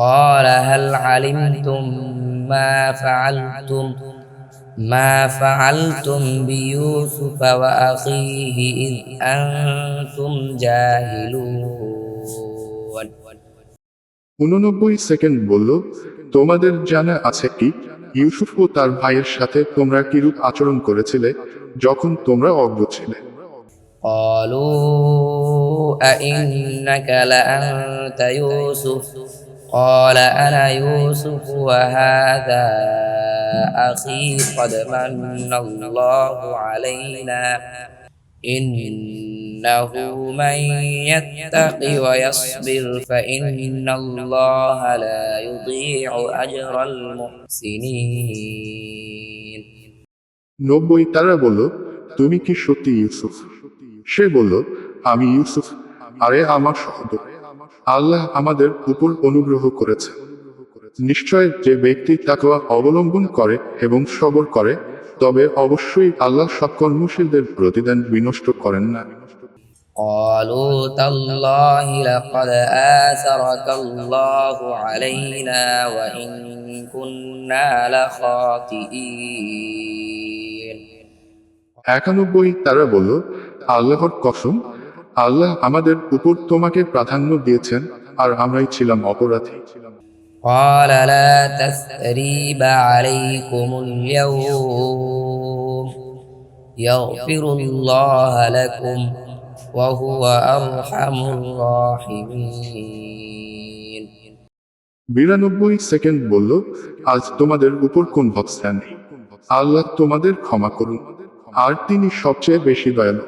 قال هل علمتم ما فعلتم ما فعلتم بيوسف وأخيه إذ أنتم جاهلون উননব্বই সেকেন্ড বলল তোমাদের জানা আছে কি ইউসুফ ও তার ভাইয়ের সাথে তোমরা কিরূপ আচরণ করেছিলে যখন তোমরা অজ্ঞ ছিলে قالوا أئنك لأنت يوسف قال أنا يوسف وهذا أخي قد من الله علينا إنه من يتق ويصبر فإن الله لا يضيع أجر المحسنين নব্বই তারা বলল তুমি কি সত্যি ইউসুফ সে বলল আমি ইউসুফ আরে আমার সহোদর আল্লাহ আমাদের উপর অনুগ্রহ করেছে নিশ্চয় যে ব্যক্তি তাকওয়া অবলম্বন করে এবং সবর করে তবে অবশ্যই আল্লাহ সৎকর্মশীলদের প্রতিদান বিনষ্ট করেন না قالوا تالله لقد آثرك الله علينا وإن كنا لخاطئين একানব্বই তারা বলল আল্লাহর কসম আল্লাহ আমাদের উপর তোমাকে প্রাধান্য দিয়েছেন আর আমরাই ছিলাম অপরাধী قال لا تثريب عليكم اليوم يغفر الله لكم وهو أرحم الراحمين বিরানব্বই সেকেন্ড বলল আজ তোমাদের উপর কোন ভৎসা নেই আল্লাহ তোমাদের ক্ষমা করুন আর তিনি সবচেয়ে বেশি দয়ালু